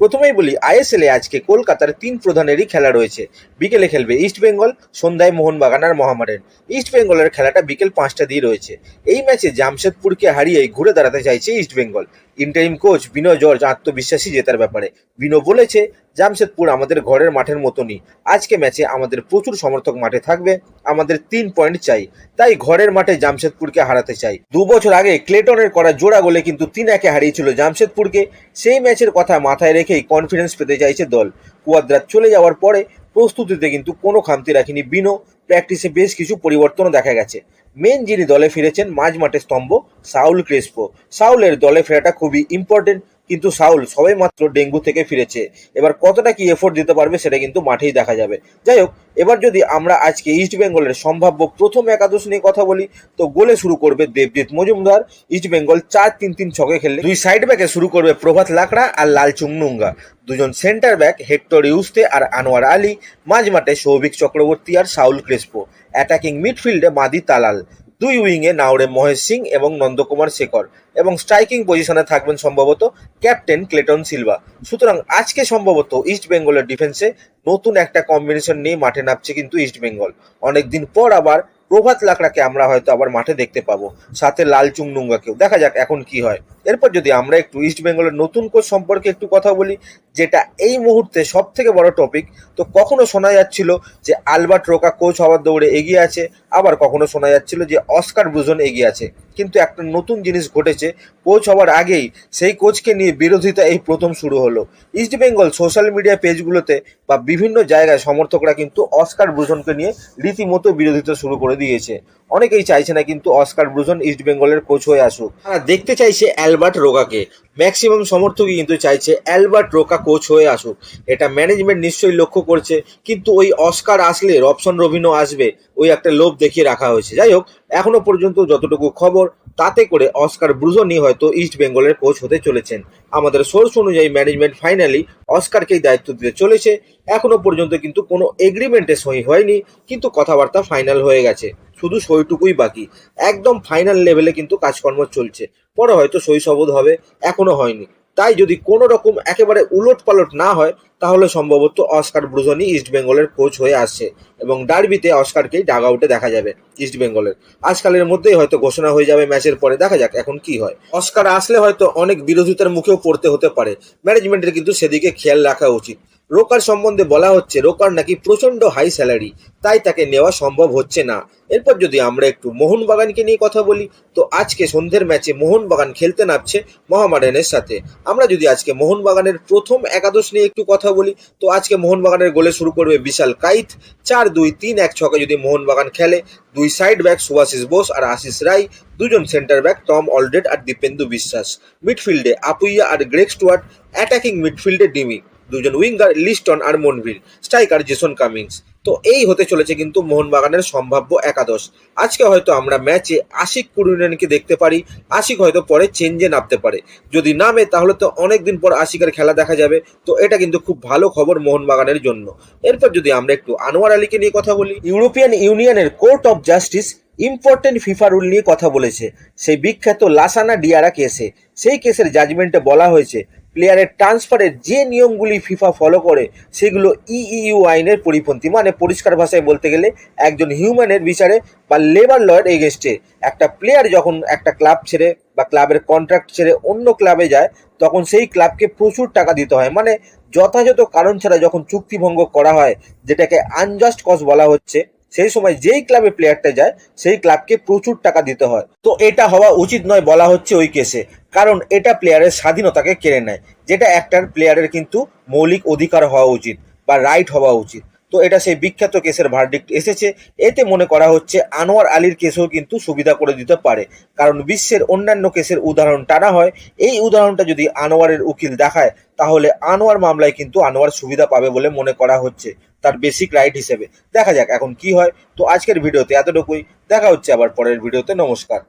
প্রথমেই বলি আইএসএল আজকে কলকাতার তিন প্রধানেরই খেলা রয়েছে। বিকেলে খেলবে ইস্ট বেঙ্গল, সন্ধ্যায় মোহনবাগান আর মহামারেন ইস্ট বেঙ্গলের খেলাটা বিকেল পাঁচটা দিয়ে রয়েছে। এই ম্যাচে জামশেদপুরকে হারিয়ে ঘুরে দাঁড়াতে চাইছে East Bengal. Interim coach Binoy George আত্মবিশ্বাসী জেতার ব্যাপারে। বিনো বলেছে জামশেদপুর আমাদের ঘরের মাঠের মতনই। আজকে ম্যাচে আমাদের প্রচুর সমর্থক মাঠে থাকবে, আমাদের তিন পয়েন্ট চাই। তাই ঘরের মাঠে জামশেদপুরকে হারাতে চাই। দু বছর আগে ক্লেটনের করা জোড়া গোলে কিন্তু তিন একে হারিয়েছিল জামশেদপুরকে। সেই ম্যাচের কথা মাথায় রেখেই কনফিডেন্স পেতে চাইছে দল। কুয়াদ্রাত চলে যাওয়ার পরে প্রস্তুতিতে কিন্তু কোনো খামতি রাখেনি বিনো। প্র্যাকটিসে বেশ কিছু পরিবর্তনও দেখা গেছে। মেন যিনি দলে ফিরেছেন, মাঝ মাঠে স্তম্ভ, সাউল ক্রেসপো। সাউলের দলে ফেরাটা খুবই ইম্পর্টেন্ট কিন্তু সাউল সবাই মাত্র ডেঙ্গু থেকে ফিরেছে। এবার কতটা কি এফোর্ট দিতে পারবে সেটা কিন্তু মাঠেই দেখা যাবে। যাই হোক, এবার যদি আমরা আজকে ইস্ট বেঙ্গলের সম্ভাব্য প্রথম একাদশ নিয়ে কথা বলি, তো গোলে শুরু করবে দেবজিৎ মজুমদার। ইস্ট বেঙ্গল চার তিন তিন ছকে খেললে দুই সাইড ব্যাকে শুরু করবে প্রভাত লাকড়া আর লাল চুংনুঙ্গা দুজন সেন্টার ব্যাক হেক্টর ইউস্তে আর আনোয়ার আলী মাঝমাঠে সৌভিক চক্রবর্তী আর সাউল ক্রেসপো। অ্যাটাকিং মিডফিল্ডে মাদি তালাল। দুই উইংয়ে নাওরে মহেশ সিং এবং নন্দকুমার শেখর এবং স্ট্রাইকিং পজিশনে থাকবেন সম্ভবত ক্যাপ্টেন ক্লেটন সিলভা। সুতরাং আজকে সম্ভবত ইস্ট বেঙ্গলের ডিফেন্সে নতুন একটা কম্বিনেশন নিয়ে মাঠে নামছে কিন্তু ইস্ট বেঙ্গল। অনেকদিন পর আবার প্রভাত লাকড়াকে আমরা হয়তো আবার মাঠে দেখতে পাবো, সাথে লাল চুংনুঙ্গাকেও। দেখা যাক এখন কি হয়। এরপর যদি আমরা একটু ইস্ট বেঙ্গলের নতুন কোচ সম্পর্কে একটু কথা বলি, যেটা এই মুহূর্তে সব থেকে বড় টপিক তো কখনো শোনা যাচ্ছিল যে আলবার্ট রোকা কোচ হওয়ার দৌড়ে এগিয়ে আছে, আবার কখনো শোনা যাচ্ছিল যে অস্কার ব্রুজন এগিয়ে আছে। কিন্তু একটা নতুন জিনিস ঘটেছে কোচ হওয়ার আগেই সেই কোচকে নিয়ে বিরোধিতা এই প্রথম শুরু হলো। ইস্ট বেঙ্গল সোশ্যাল মিডিয়া পেজগুলোতে বা বিভিন্ন জায়গায় সমর্থকরা কিন্তু অস্কার ব্রুজনকে নিয়ে রীতিমতো বিরোধিতা শুরু করে দিয়েছে। অনেকেই চাইছে না কিন্তু অস্কার ব্রুজন ইস্ট বেঙ্গলের কোচ হয়ে আসুক। তারা দেখতে চাইছে অ্যালবার্ট রোকাকে ম্যাক্সিমাম সমর্থকই কিন্তু চাইছে অ্যালবার্ট রোকা কোচ হয়ে আসুক। এটা ম্যানেজমেন্ট নিশ্চয়ই লক্ষ্য করছে, কিন্তু ওই অস্কার আসলে রবসন রবিনও আসবে, ওই একটা লোভ দেখিয়ে রাখা হয়েছে। যাই হোক, এখনও পর্যন্ত যতটুকু খবর, তাতে করে অস্কার ব্রুজনই হয়তো ইস্ট বেঙ্গলের কোচ হতে চলেছেন। আমাদের সোর্স অনুযায়ী ম্যানেজমেন্ট ফাইনালি অস্কারকেই দায়িত্ব দিতে চলেছে। এখনও পর্যন্ত কিন্তু কোনো এগ্রিমেন্টে সই হয়নি, কিন্তু কথাবার্তা ফাইনাল হয়ে গেছে। শুধু সইটুকুই বাকি। একদম ফাইনাল লেভেলে কিন্তু কাজকর্ম চলছে। পরে হয়তো শপথ হবে, এখনও হয়নি। তাই যদি কোনো রকম একেবারে উলট পালট না হয়, তাহলে সম্ভবত অস্কার ব্রুজনই ইস্ট বেঙ্গলের কোচ হয়ে আসছে এবং ডার্বিতে অস্কারকেই ডাগ আউটে দেখা যাবে ইস্ট বেঙ্গলের। আজকালের মধ্যেই হয়তো ঘোষণা হয়ে যাবে ম্যাচের পরে। দেখা যাক এখন কি হয়। অস্কার আসলে হয়তো অনেক বিরোধিতার মুখেও পড়তে হতে পারে। ম্যানেজমেন্টের কিন্তু সেদিকে খেয়াল রাখা উচিত। রোকার সম্বন্ধে বলা হচ্ছে রোকার নাকি প্রচণ্ড হাই স্যালারি তাই তাকে নেওয়া সম্ভব হচ্ছে না। এরপর যদি আমরা একটু মোহনবাগানকে নিয়ে কথা বলি, তো আজকে সন্ধ্যের ম্যাচে মোহনবাগান খেলতে নামছে মহামাডানের সাথে। আমরা যদি আজকে মোহনবাগানের প্রথম একাদশ নিয়ে একটু কথা বলি, তো আজকে মোহনবাগানের গোলে শুরু করবে বিশাল কাইত। চার, দুই, তিন, এক ছকে যদি মোহনবাগান খেলে, দুই সাইড ব্যাক সুভাশিস বোস আর আশিস রায় দুজন সেন্টার ব্যাক টম অলডেড আর দীপেন্দু বিশ্বাস। মিডফিল্ডে আপুইয়া আর গ্রেক স্টুয়ার্ট অ্যাটাকিং মিডফিল্ডে ডিমি। দুজন উইঙ্গার লিস্টন আর মনভিল স্ট্রাইকার জেসন কামিংস। তো এই হতে চলেছে কিন্তু মোহনবাগানের সম্ভাব্য একাদশ। আজকে হয়তো আমরা ম্যাচে আশিক কুরুনিয়ানকে দেখতে পারি, আশিক হয়তো পরে চেঞ্জে নামতে পারে। যদি নামে, তাহলে তো অনেকদিন পর আশিকের খেলা দেখা যাবে। তো এটা কিন্তু খুব ভালো খবর মোহনবাগানের জন্য। এরপর যদি আমরা একটু আনোয়ার আলীকে নিয়ে কথা বলি, ইউরোপিয়ান ইউনিয়নের court of justice important FIFA rule নিয়ে কথা বলেছে। সেই বিখ্যাত লাসানা ডিয়ারা কেসে, সেই কেসের জাজমেন্টে বলা হয়েছে প্লেয়ারের ট্রান্সফারের যে নিয়মগুলি ফিফা ফলো করে, সেগুলো ইইউ আইনের পরিপন্থী। মানে পরিষ্কার ভাষায় বলতে গেলে, একজন হিউম্যানের বিচারে বা লেবার লয়ের এগেনস্টে একটা প্লেয়ার যখন একটা ক্লাব ছেড়ে বা ক্লাবের কন্ট্রাক্ট ছেড়ে অন্য ক্লাবে যায়, তখন সেই ক্লাবকে প্রচুর টাকা দিতে হয়। মানে যথাযথ কারণ ছাড়া যখন চুক্তিভঙ্গ করা হয়, যেটাকে আনজাস্ট কজ বলা হচ্ছে, সেই সময় যেই ক্লাবে প্লেয়ারটা যায়, সেই ক্লাবকে প্রচুর টাকা দিতে হয়। তো এটা হওয়া উচিত নয় বলা হচ্ছে ওই কেসে কারণ এটা প্লেয়ারের স্বাধীনতাকে কেড়ে নেয়, যেটা একটার প্লেয়ারের কিন্তু মৌলিক অধিকার হওয়া উচিত বা রাইট হওয়া উচিত। তো এটা সেই বিখ্যাত কেসের ভার্ডিক্ট এসেছে। এতে মনে করা হচ্ছে আনোয়ার আলীর কেসও কিন্তু সুবিধা করে দিতে পারে। কারণ বিশ্বের অন্যান্য কেসের উদাহরণ টানা হয়। এই উদাহরণটা যদি আনোয়ারের উকিল দেখায়, তাহলে আনোয়ার মামলায় কিন্তু আনোয়ার সুবিধা পাবে বলে মনে করা হচ্ছে তার বেসিক রাইট হিসেবে। দেখা যাক এখন কি হয়। তো আজকের ভিডিওতে এতটুকুই। দেখা হচ্ছে আবার পরের ভিডিওতে। নমস্কার।